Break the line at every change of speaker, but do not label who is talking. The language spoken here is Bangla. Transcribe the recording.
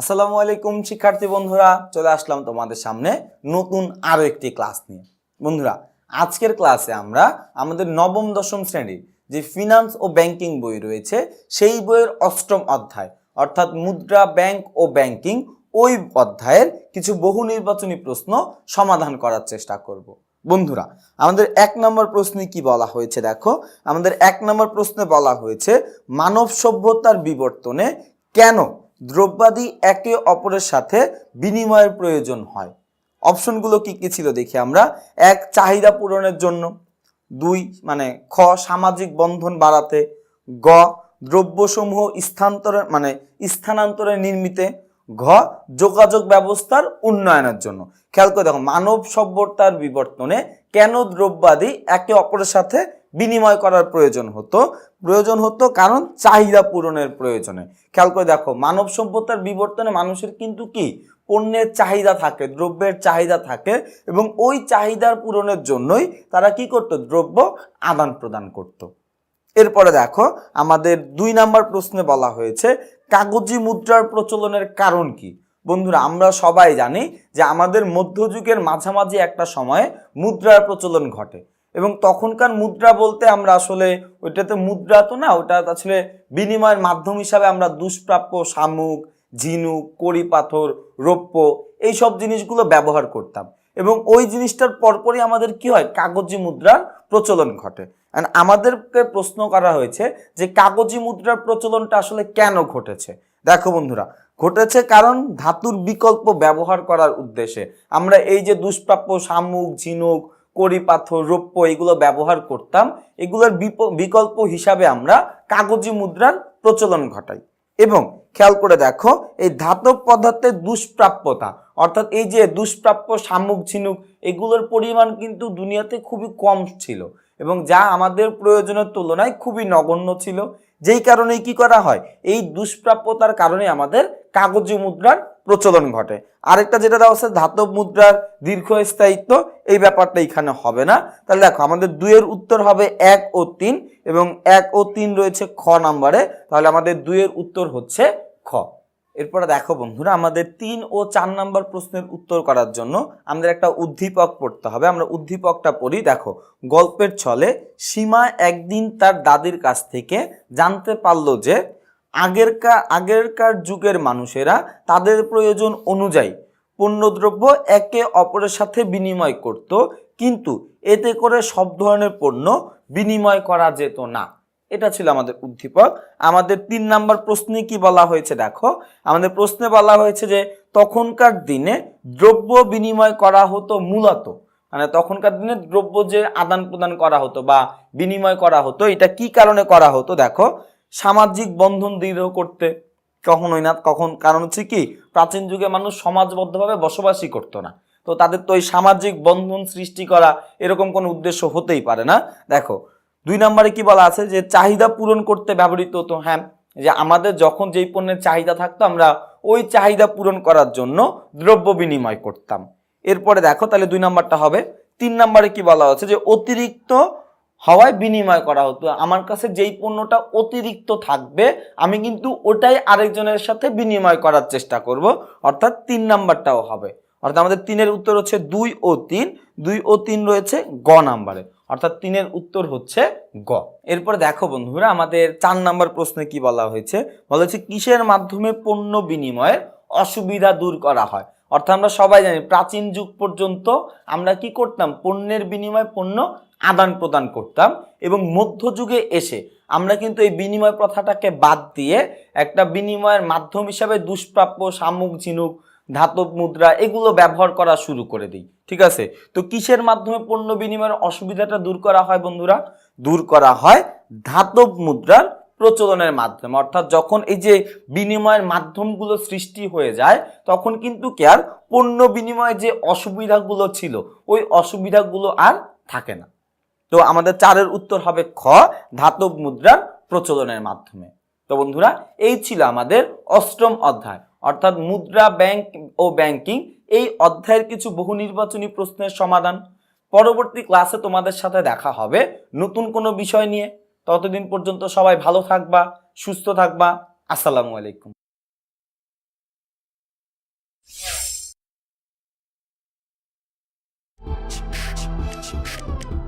আসসালামু আলাইকুম, শিক্ষার্থী বন্ধুরা। চলে আসলাম তোমাদের সামনে নতুন আরও একটি ক্লাস নিয়ে। বন্ধুরা, আজকের ক্লাসে আমরা আমাদের নবম, দশম শ্রেণির যে ফিনান্স ও ব্যাংকিং বই রয়েছে, সেই বইয়ের অষ্টম অধ্যায়, অর্থাৎ মুদ্রা ব্যাংক ও ব্যাংকিং ওই অধ্যায়ের কিছু বহু নির্বাচনী প্রশ্ন সমাধান করার চেষ্টা করব। বন্ধুরা, আমাদের এক নম্বর প্রশ্নে কি বলা হয়েছে দেখো? আমাদের এক নম্বর প্রশ্নে বলা হয়েছে, মানব সভ্যতার বিবর্তনে কেন দ্রব্যাদি একে অপরের সাথে বিনিময়ের প্রয়োজন হয়। অপশনগুলো কি কি ছিল দেখি আমরা? এক, চাহিদা পূরণের জন্য। দুই মানে খ, সামাজিক বন্ধন বাড়াতে। গ, দ্রব্যসমূহ স্থানান্তরের মানে স্থানান্তরে নির্মিতে। ঘ, যোগাযোগ ব্যবস্থার উন্নয়নের জন্য। খেয়াল করে দেখো, মানব সভ্যতার বিবর্তনে কেন দ্রব্যাদি একে অপরের সাথে বিনিময় করার প্রয়োজন হতো। প্রয়োজন হতো কারণ চাহিদা পূরণের প্রয়োজনে। খেয়াল করে দেখো, মানব সভ্যতার বিবর্তনে মানুষের কিন্তু কি? পণ্যের চাহিদা থাকে, দ্রব্যের চাহিদা থাকে এবং ওই চাহিদার পূরণের জন্যই তারা কি করতো? দ্রব্য আদান প্রদান করতো। এরপরে দেখো, আমাদের দুই নাম্বার প্রশ্নে বলা হয়েছে, কাগজি মুদ্রার প্রচলনের কারণ কি? বন্ধুরা, আমরা সবাই জানি যে আমাদের মধ্যযুগের মাঝামাঝি একটা সময়ে মুদ্রার প্রচলন ঘটে। এবং তখনকার মুদ্রা বলতে আমরা আসলে ওইটাতে মুদ্রা তো না, ওটা আসলে বিনিময়ের মাধ্যম হিসাবে আমরা দুষ্প্রাপ্য, শামুক, ঝিনুক, কড়ি পাথর, রৌপ্য এই সব জিনিসগুলো ব্যবহার করতাম। এবং ওই জিনিসটার পরপরই আমাদের কি হয়? কাগজি মুদ্রার প্রচলন ঘটে। And আমাদেরকে প্রশ্ন করা হয়েছে যে কাগজি মুদ্রার প্রচলনটা আসলে কেন ঘটেছে? দেখো বন্ধুরা, ঘটেছে কারণ ধাতুর বিকল্প ব্যবহার করার উদ্দেশ্যে। আমরা এই যে দুষ্প্রাপ্য, শামুক, ঝিনুক কড়ি পাথর, রৌপ্য এগুলো ব্যবহার করতাম। এগুলোর বিকল্প হিসাবে আমরা কাগজি মুদ্রার প্রচলন ঘটাই। এবং খেয়াল করে দেখো, এই ধাতব পদার্থের দুষ্প্রাপ্যতা, অর্থাৎ এই যে দুষ্প্রাপ্য, শামুক, ঝিনুক, এগুলোর পরিমাণ কিন্তু দুনিয়াতে খুবই কম ছিল। এবং যা আমাদের প্রয়োজনের তুলনায় খুবই নগণ্য ছিল। যেই কারণেই কি করা হয়? এই দুষ্প্রাপ্যতার কারণে আমাদের কাগজি মুদ্রার প্রচলন ঘটে। আরেকটা যেটা দেওয়া আছে, ধাতব মুদ্রার দীর্ঘস্থায়িত্ব, এই ব্যাপারটা এখানে হবে না। তাহলে দেখো, আমাদের দুইয়ের উত্তর হবে এক ও তিন, এবং এক ও তিন রয়েছে খ নাম্বারে। তাহলে আমাদের দুইয়ের উত্তর হচ্ছে খ। এরপরে দেখো বন্ধুরা, আমাদের তিন ও চার নাম্বার প্রশ্নের উত্তর করার জন্য আমাদের একটা উদ্দীপক পড়তে হবে। আমরা উদ্দীপকটা পড়ি, দেখো, গল্পের ছলে সীমা একদিন তার দাদির কাছ থেকে জানতে পারল যে আগেরকার আগেরকার যুগের মানুষেরা তাদের প্রয়োজন অনুযায়ী পণ্যদ্রব্য একে অপরের সাথে বিনিময় করত, কিন্তু এতে করে সব ধরনের পণ্য বিনিময় করা যেত না। এটা ছিল আমাদের উদ্দীপক। আমাদের তিন নাম্বার প্রশ্নে কি বলা হয়েছে দেখো? আমাদের প্রশ্নে বলা হয়েছে যে, তখনকার দিনে দ্রব্য বিনিময় করা হতো মূলত। মানে তখনকার দিনে দ্রব্য যে আদান প্রদান করা হতো বা বিনিময় করা হতো, এটা কি কারণে করা হতো দেখো? সামাজিক বন্ধন দৃঢ় করতে কখনোই না। কখন? কারণ হচ্ছে কি, প্রাচীন যুগে মানুষ সমাজবদ্ধভাবে বসবাসই করতো না। তো তাদের তো ওই সামাজিক বন্ধন সৃষ্টি করা এরকম কোনো উদ্দেশ্য হতেই পারে না। দেখো, দুই নম্বরে কি বলা আছে যে, চাহিদা পূরণ করতে ব্যবহৃত হতো। হ্যাঁ যে আমাদের যখন যেই পণ্যের চাহিদা থাকতো, আমরা ওই চাহিদা পূরণ করার জন্য দ্রব্য বিনিময় করতাম। এরপরে দেখো, তাহলে দুই নাম্বারটা হবে। তিন নম্বরে কি বলা হচ্ছে যে, অতিরিক্ত হওয়ায় বিনিময় করা হতো। আমার কাছে যেই পণ্যটা অতিরিক্ত থাকবে, আমি কিন্তু ওটাই আরেকজনের সাথে বিনিময় করার চেষ্টা করব। অর্থাৎ তিন নাম্বারটাও হবে। অর্থাৎ আমাদের তিনের উত্তর হচ্ছে দুই ও তিন। দুই ও তিন রয়েছে গ নাম্বারে। অর্থাৎ তিনের উত্তর হচ্ছে গ। এরপর দেখো বন্ধুরা, আমাদের চার নাম্বার প্রশ্নে কি বলা হয়েছে? বলা হয়েছে, কিসের মাধ্যমে পণ্য বিনিময়ের অসুবিধা দূর করা হয়? অর্থাৎ আমরা সবাই জানি প্রাচীন যুগ পর্যন্ত আমরা কি করতাম? পণ্যের বিনিময়ে পণ্য আদান প্রদান করতাম এবং মধ্যযুগে এসে আমরা কিন্তু এই বিনিময় প্রথাটাকে বাদ দিয়ে একটা বিনিময়ের মাধ্যম হিসাবে দুষ্প্রাপ্য, শামুক, ঝিনুক, ধাতব মুদ্রা এগুলো ব্যবহার করা শুরু করে দিই। ঠিক আছে? তো কিসের মাধ্যমে পণ্য বিনিময়ের অসুবিধাটা দূর করা হয় বন্ধুরা? দূর করা হয় ধাতব মুদ্রার প্রচলনের মাধ্যমে। অর্থাৎ যখন এই যে বিনিময়ের মাধ্যমগুলো সৃষ্টি হয়ে যায়, তখন কিন্তু কি আর পণ্য বিনিময়ে যে অসুবিধাগুলো ছিল, ওই অসুবিধাগুলো আর থাকে না। তো আমাদের চারের উত্তর হবে খ, ধাতব মুদ্রার প্রচলনের মাধ্যমে। তো বন্ধুরা, এই ছিল আমাদের অষ্টম অধ্যায়। অর্থাৎ মুদ্রা, ব্যাংক ও ব্যাংকিং, এই অধ্যায়ের কিছু বহু নির্বাচনী প্রশ্নের সমাধান। পরবর্তী ক্লাসে তোমাদের সাথে দেখা হবে নতুন কোনো বিষয় নিয়ে। ততদিন পর্যন্ত সবাই ভালো থাকবা সুস্থ থাকবা আসসালামু আলাইকুম you.